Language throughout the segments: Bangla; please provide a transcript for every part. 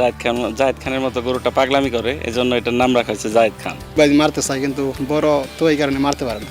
জায়েদ খান জায়েদ খানের মতো গরুটা পাগলামি করে এজন্য এটার নাম রাখা হয়েছে জায়েদ খান। ভাই মারতে চাই কিন্তু বড় তো এই কারণে মারতে পারে না।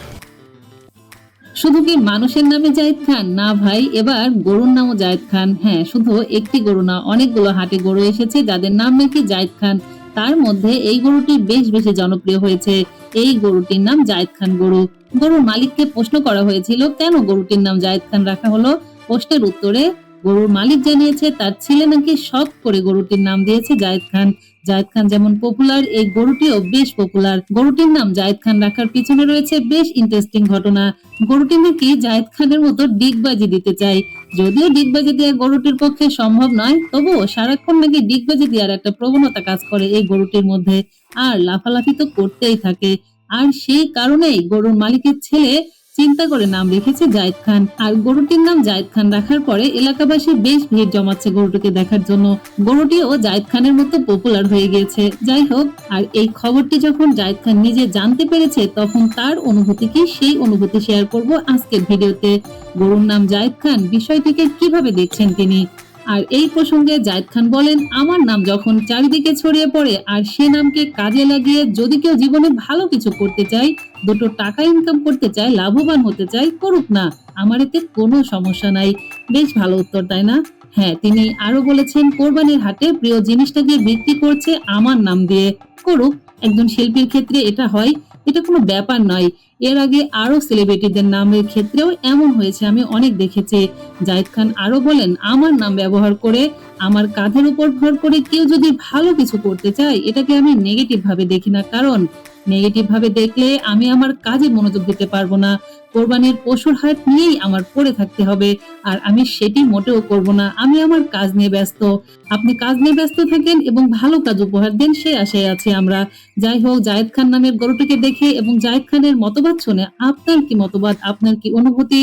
শুধু কি মানুষের নামে জায়েদ খান? না ভাই এবার গরুর নামও জায়েদ খান। হ্যাঁ শুধু একটি গরু না অনেকগুলো হাটে গরু এসেছে যাদের নাম নাকি জায়েদ খান। তার মধ্যে এই গরুটি বেশ বেশি জনপ্রিয় হয়েছে। এই গরুটির নাম জায়েদ খান গরু। গরুর মালিককে প্রশ্ন করা হয়েছিল কেন গরুটির নাম জায়েদ খান রাখা হলো? প্রশ্নের উত্তরে গরুর মালিক জানিয়েছে, তার ছেলে নাকি শখ করে গরুটির নাম দিয়েছে জায়েদ খান। জায়েদ খান যেমন পপুলার এই গরুটিও বেশ পপুলার গরুটির নাম জায়েদ খান রাখার পিছনে রয়েছে বেশ ইন্টারেস্টিং ঘটনা। গরুটি নাকি জায়েদ খানের মতো ডিগবাজি দিতে চায়। যদিও ডিগবাজি দেওয়া গরুটির পক্ষে সম্ভব নয়, তবুও সারাক্ষণ নাকি ডিগবাজি দেওয়ার একটা প্রবণতা কাজ করে এই গরুটির মধ্যে। আর লাফালাফি তো করতেই থাকে। আর সেই কারণেই গরুর মালিকের ছেলে চিন্তা করে নাম রেখেছে জায়দ খান। আর গরুটির নাম জায়দ খান রাখার পরে এলাকাবাসী বেশ ভিড় জমাচ্ছে গরুটিকে দেখার জন্য। গরুটিও জায়দ খানের মতো পপুলার হয়ে গিয়েছে। যাই হোক, আর এই খবরটি যখন জায়দ খান নিজে জানতে পেরেছে, তখন তার অনুভূতি কি সেই অনুভূতি শেয়ার করব আজকের ভিডিওতে। গরুর নাম জায়দ খান, বিষয়টিকে কীভাবে দেখছেন তিনি? আর এই প্রসঙ্গে জায়েদ খান বলেন, আমার নাম যখন চারিদিকে ছড়িয়ে পড়ে আর সে নামকে কাজে লাগিয়ে যদি কেউ জীবনে ভালো কিছু করতে চায়, দুটো টাকা ইনকাম করতে চায়, লাভবান হতে চায়, করুক না। আমার এতে কোনো সমস্যা নাই। বেশ ভালো উত্তর, তাই না? হ্যাঁ তিনি আরও বলেছেন, কোরবানির হাটে প্রিয় জিনিসটাকে বিক্রি করছে আমার নাম দিয়ে। করুক, একজন শিল্পীর ক্ষেত্রে এটা হয়। এটা কোনো ব্যাপার নয়। এর আগে আরও সেলিব্রিটিদের নামের ক্ষেত্রেও এমন হয়েছে, আমি অনেক দেখেছি। জাহিদ খান আরও বলেন, আমার নাম ব্যবহার করে আমার কাঁধের উপর ভর করে কেউ যদি ভালো কিছু করতে চায়, এটাকে আমি নেগেটিভ ভাবে দেখি না। কারণ নেগেটিভ ভাবে দেখলে আমি আমার কাজে মনোযোগ দিতে পারব না। কোরবানির পশুর হাট নিয়েই আমার পড়ে থাকতে হবে, আর আমি সেটি মোটেও করব না। আমি আমার কাজ নিয়ে ব্যস্ত। আপনি কাজ নিয়ে ব্যস্ত থাকেন এবং ভালো কাজ উপহার দেন সেই আশায় আছি আমরা। যাই হোক, জায়েদ খান নামের গরুটিকে দেখে এবং জায়েদ খানের মতবাদ শুনে আপনার কি মতবাদ, আপনার কি অনুভূতি,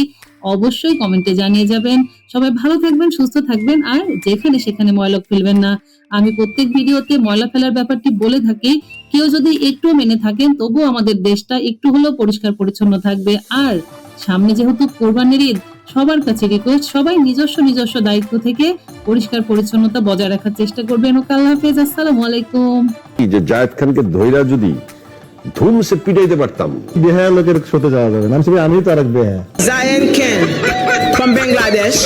অবশ্যই কমেন্টে জানিয়ে যাবেন। সবাই ভালো থাকবেন, সুস্থ থাকবেন, আর যেখানে সেখানে ময়লা ফেলবেন না। আমি প্রত্যেক ভিডিওতে ময়লা ফেলার ব্যাপারটি বলে থাকি। কেউ যদি একটু মেনে থাকেন, তবুও আমাদের দেশটা একটু হলেও পরিষ্কার পরিচ্ছন্ন থাকবে। আর সামনে যেহেতু কোরবানির ঈদ সবার কাছে রিকোয়েস্ট সবাই নিজস্ব নিজস্ব দায়িত্ব থেকে পরিষ্কার পরিচ্ছন্নতা বজায় রাখার চেষ্টা করবেন। ওকে আল্লাহ হাফেজ আসসালামু আলাইকুম। কি যে জায়েদ খানকে ধৈরা যদি ধুম সে পিটাইতে পারতাম। বেহায়া লোকের সাথে যাওয়া যাবে নাম আমি আমি তো আর এক বেহায়া। Zion Ken from Bangladesh.